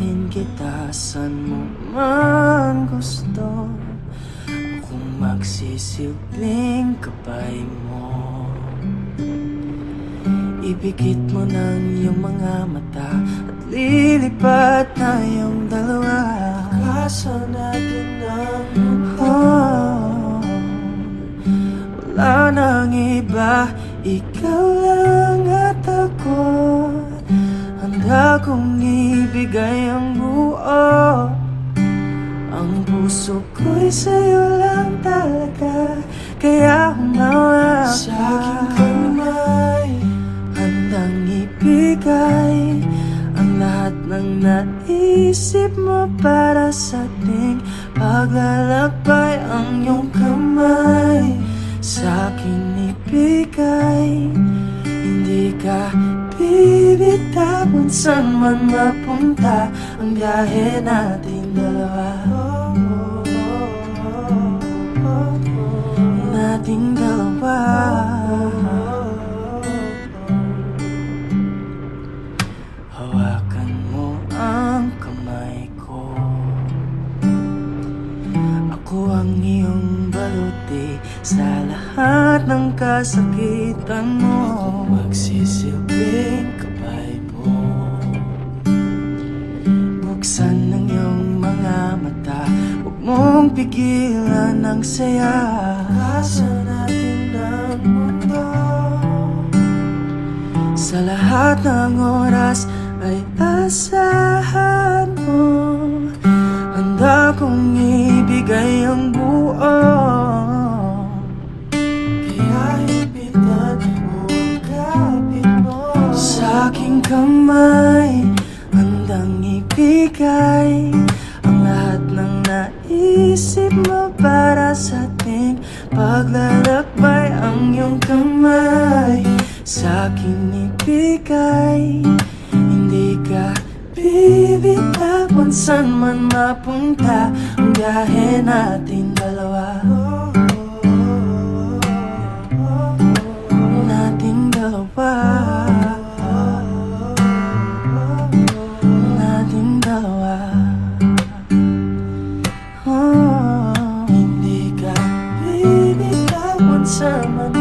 dadalhin kita saan mo man gusto. Akong magsisilbing kapay mo Ipikit mo ng iyong mga mata At lilipat na iyong dalawa. Kaso natin ang mundo Wala nang iba Ikaw lang at ako. Handa kong ibigay ang buo. Ang puso ko'y sa'yo lang talaga Kaya humawak Sa aking kamay Handang ibigay Ang lahat ng naisip mo Para sa ating paglalakbay Ang iyong kamay. Sa akin ibigay Hindi ka bibitawan Saan man mapunta Ang biyahe natin dalawa. Nating dalawa. Hawakan mo ang kamay ko. Ako ang iyong baluti Sa lahat ng kasakitan mo. Magsisilbing mong pigilan ang saya. Kasa natin ang mundo. Sa lahat ng oras ay asahan mo. Handa kong ibigay ang buo. Kaya ibitan mo ang kapit mo. Sa aking kamay Handang ibigay kamay sa akin ibigay. Hindi ka bibitawan Saan man mapunta. Ang biyahe natin dalawa. Nating dalawa. Nating dalawa. Oh, Hindi ka bibitawan Saan man